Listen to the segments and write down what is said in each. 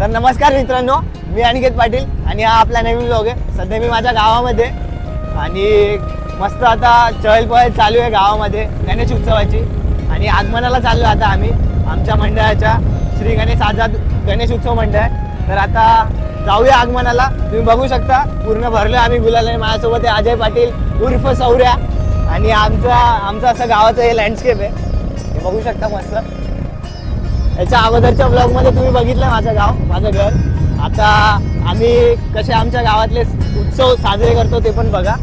तर नमस्कार मित्रांनो मी अनिकेत पाटील आणि हा आपला नवीन ब्लॉग आहे. सध्या मी माझ्या गावामध्ये आणि मस्त आता चहल पहल चालू आहे गावामध्ये गणेश उत्सवाची. आणि आगमनाला चाललो आता आम्ही आमच्या मंडळाच्या श्री गणेश आझाद गणेश उत्सव मंडळ आहे. तर आता जाऊया आगमनाला. तुम्ही बघू शकता पूर्ण भरलो आम्ही गुलाल माझ्यासोबत आहे अजय पाटील उर्फ सौर्या. आणि आमचा आमचं असं गावाचं हे लँडस्केप आहे. हे बघू शकता मस्त. याच्या अगोदरच्या ब्लॉगमध्ये तुम्ही बघितलं माझं गाव माझं घर. आता आम्ही कसे आमच्या गावातले उत्सव साजरे करतो ते पण बघा.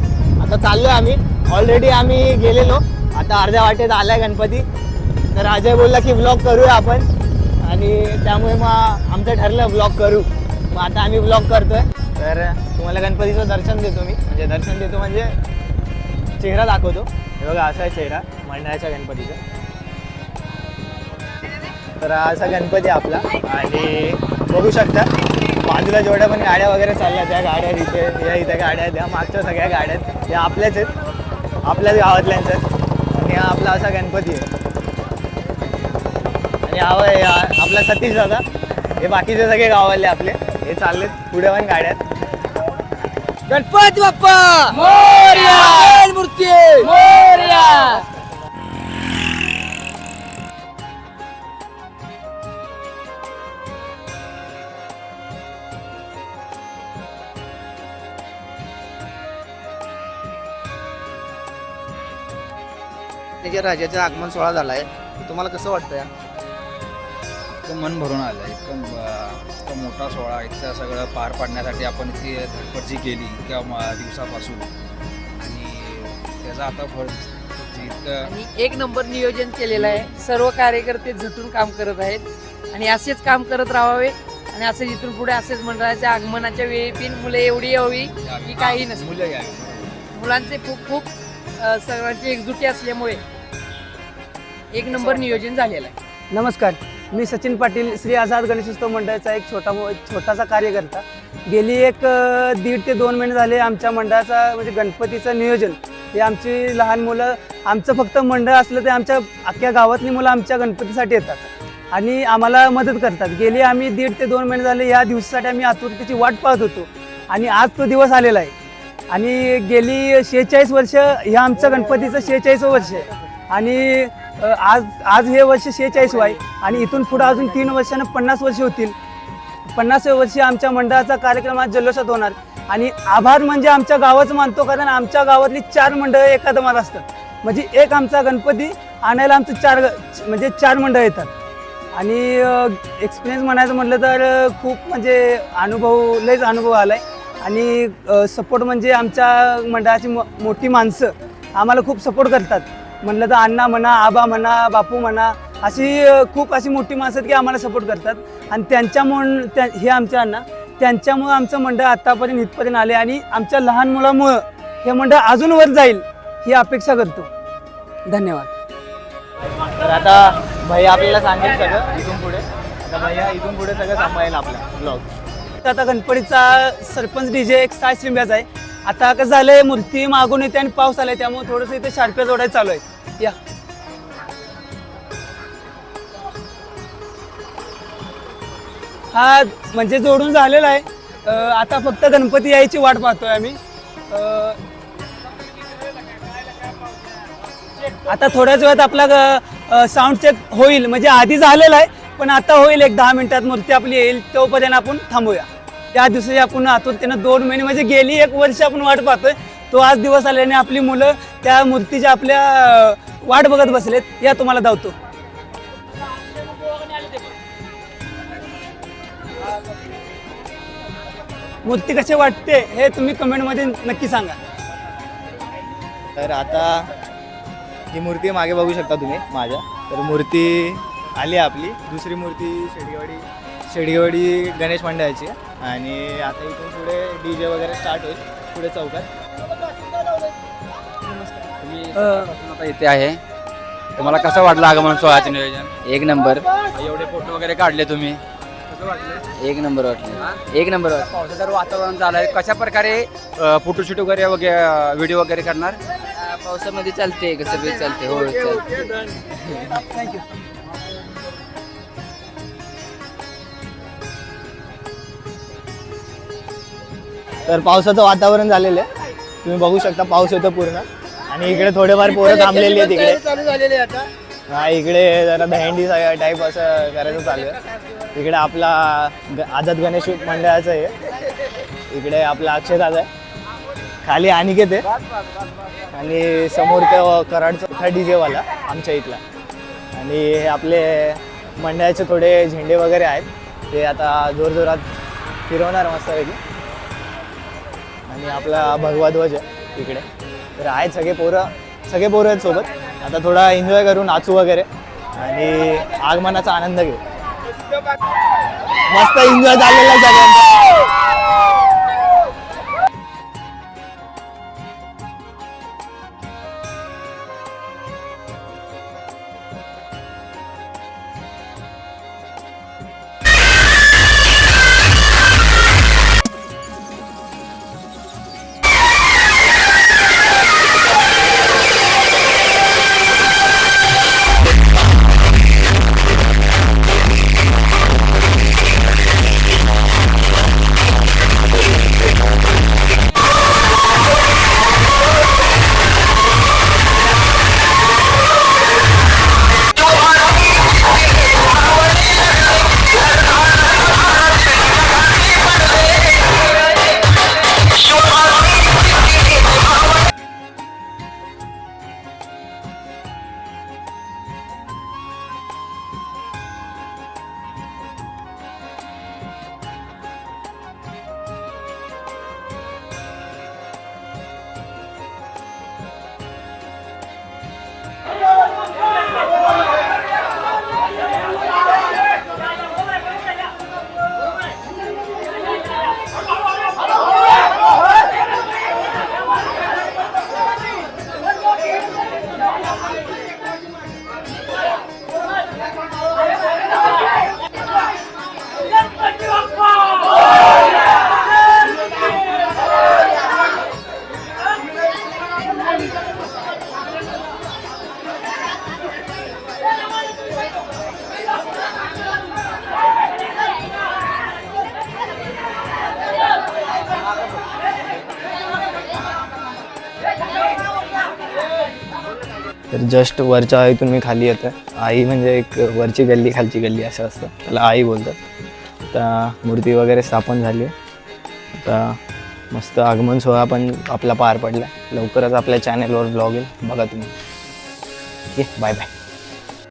आता चाललोय आम्ही. ऑलरेडी आम्ही गेलेलो. आता अर्ध्या वाटेत आलाय गणपती. तर अजय बोलला की ब्लॉग करूया आपण. आणि त्यामुळे मग आमचं ठरलं ब्लॉग करू. मग आता आम्ही ब्लॉग करतोय. तर तुम्हाला गणपतीचं दर्शन देतो मी. म्हणजे दर्शन देतो म्हणजे चेहरा दाखवतो. हे बघा असा आहे चेहरा मंडळाच्या गणपतीचा. तर हा असा गणपती आहे आपला. आणि बघू शकता बाजूला जेवढ्या पण गाड्या वगैरे चालल्या त्या गाड्या इथे या इथे गाड्या आहेत या मागच्या सगळ्या गाड्या आहेत. त्या आपल्याच आहेत. आपल्याच गावातल्यांच आहेत. आणि हा आपला असा गणपती आहे. आणि हा आहे आपला सतीश दादा. हे बाकीचे सगळे गावाले आपले. हे चाललेत. पुढे पण गाड्या आहेत. गणपती बाप्पा! मोर्या! मूर्ती! मोर्या! त्याच्या राजाचा आगमन सोहळा झालाय तुम्हाला कसं वाटतंय? इतकं मन भरून आलं इतकं ब- इतका मोठा सोहळा इतकं सगळं पार पाडण्यासाठी आपण इतकी धडपड जी केली इतक्या दिवसापासून. आणि त्याचं आता फळ दिसतं. इतकं आणि एक नंबर नियोजन केलेलं आहे. सर्व कार्यकर्ते झटून काम करत आहेत. आणि असेच काम करत राहावे. आणि असेच इथून पुढे असेच मंडळाच्या आगमनाच्या वेळी पिन मुले एवढी यावी की काही नसतं. मुलांचे खूप खूप सर्वांची एकजुटी असल्यामुळे एक नंबर नियोजन झालेलं आहे. नमस्कार मी सचिन पाटील श्री आझाद गणेशोत्सव मंडळाचा एक छोटा छोटासा कार्यकर्ता. गेली एक दीड ते दोन महिने झाले आमच्या मंडळाचा म्हणजे गणपतीचं नियोजन. हे आमची लहान मुलं आमचं फक्त मंडळ असलं ते आमच्या अख्ख्या गावातली मुलं आमच्या गणपतीसाठी येतात. आणि आम्हाला मदत करतात. गेली आम्ही दीड ते दोन महिने झाले या दिवसासाठी आम्ही आतुरतेची वाट पाहत होतो. आणि आज तो दिवस आलेला आहे. आणि गेली शेहेचाळीस वर्ष ह्या आमचं गणपतीचं शेहेचाळीस वर्ष आहे. आणि आज आज हे वर्ष शेहेचाळीस आहे आणि इथून पुढं अजून तीन वर्षानं पन्नास वर्ष होतील. पन्नासव्या वर्षी आमच्या मंडळाचा कार्यक्रम आज जल्लोषात होणार. आणि आभार म्हणजे आमच्या गावाचं मानतो कारण आमच्या गावातली चार मंडळं एका दमात असतात. म्हणजे एक आमचा गणपती आणायला आमचं चार म्हणजे चार मंडळ येतात. आणि एक्सपिरियन्स म्हणायचं म्हटलं तर खूप म्हणजे अनुभव लयच अनुभव आला आहे आणि सपोर्ट म्हणजे आमच्या मंडळाची मो मोठी माणसं आम्हाला खूप सपोर्ट करतात. म्हणलं तर अण्णा म्हणा आबा म्हणा बापू म्हणा अशी खूप अशी मोठी माणसं आहेत की आम्हाला सपोर्ट करतात. आणि त्यांच्यामुळं त्या हे आमच्या अण्णा त्यांच्यामुळं आमचं मंडळ आत्तापर्यंत इथपर्यंत आले आणि आमच्या लहान मुलामुळं हे मंडळ अजून वर जाईल ही अपेक्षा करतो. धन्यवाद. तर आता भैया आपल्याला सांगेल सगळं इथून पुढे. आता भैया इथून पुढे सगळं सांभाळेल आपला ब्लॉग आता गणपतीचा सरपंच डीजे एक साय शिंब्याचा आहे. आता कसं झालंय मूर्ती मागून येते आणि पाऊस आलाय त्यामुळे थोडंसं इथे शार्प्या जोडायला चालू आहे. या. हा म्हणजे जोडून झालेला आहे. आता फक्त गणपती यायची वाट पाहतोय आम्ही. आता थोड्याच वेळात आपला साऊंड चेक होईल. म्हणजे आधी झालेला आहे पण आता होईल एक दहा मिनिटात मूर्ती आपली येईल तोपर्यंत आपण थांबूया. त्या दिवशी आपण आतुरतेनं दोन महिने म्हणजे गेली एक वर्ष आपण वाट पाहतोय. तो आज दिवस आल्याने आपली मुलं त्या मूर्तीच्या आपल्या वाट बघत बसलेत. या तुम्हाला धावतो. मूर्ती कशी वाटते हे तुम्ही कमेंटमध्ये नक्की सांगा. तर आता ही मूर्ती मागे बघू शकता तुम्ही माझ्या. तर मूर्ती आली आपली. दुसरी मूर्ती शेडगेवाडी शेडगेवाडी गणेश मंडळाची. आणि आता इथून पुढे डी जे वगैरे स्टार्ट होईल. पुढे चौकात. आता इथे आहे. तुम्हाला कसं वाटलं आगमन सोहळ्याचं नियोजन? एक नंबर. एवढे फोटो वगैरे काढले तुम्ही? एक नंबर वाटलं. एक नंबर वाटलं. पावसाचं वातावरण झालं आहे कशा प्रकारे फोटोशूट वगैरे वगैरे व्हिडिओ वगैरे करणार? पावसामध्ये चालते कसं चालते हो चालते थँक्यू तर पावसाचं वातावरण झालेलं आहे. तुम्ही बघू शकता पाऊस येतो पूर्ण. आणि इकडे थोडेफार पोरं थांबलेली आहेत इकडे चालू झालेली आहे आता. हा इकडे जरा दहंडी टाईप असं करायचं चालू आहे. इकडे आपला ग- आझाद गणेश मंडळाचं आहे. इकडे आपला अक्षय दादा आहे. खाली अनिकेत आहे. आणि समोर तो कराडचा मोठा डीजे वाला आमच्या इथला. आणि हे आपले मंडळाचे थोडे झेंडे वगैरे आहेत. ते आता जोरजोरात फिरवणार मस्तपैकी. आणि आपला भगवा ध्वज आहे इकडे. तर आहेत सगळे पोरं सगळे पोरं आहेत सोबत. आता थोडा एन्जॉय करू नाचू वगैरे. आणि आगमनाचा आनंद घेऊ. मस्त एन्जॉय झालेला आहे सगळ्यांचा. तर जस्ट वरच्या आईतून मी खाली येतो आई म्हणजे एक वरची गल्ली खालची गल्ली असं असतं. त्याला आई बोलतात. आता मूर्ती वगैरे स्थापन झाली आहे. आता मस्त आगमन सोहळा पण आपला पार पडला. लवकरच आपल्या चॅनलवर ब्लॉग येईल. बघा तुम्ही. ये बाय बाय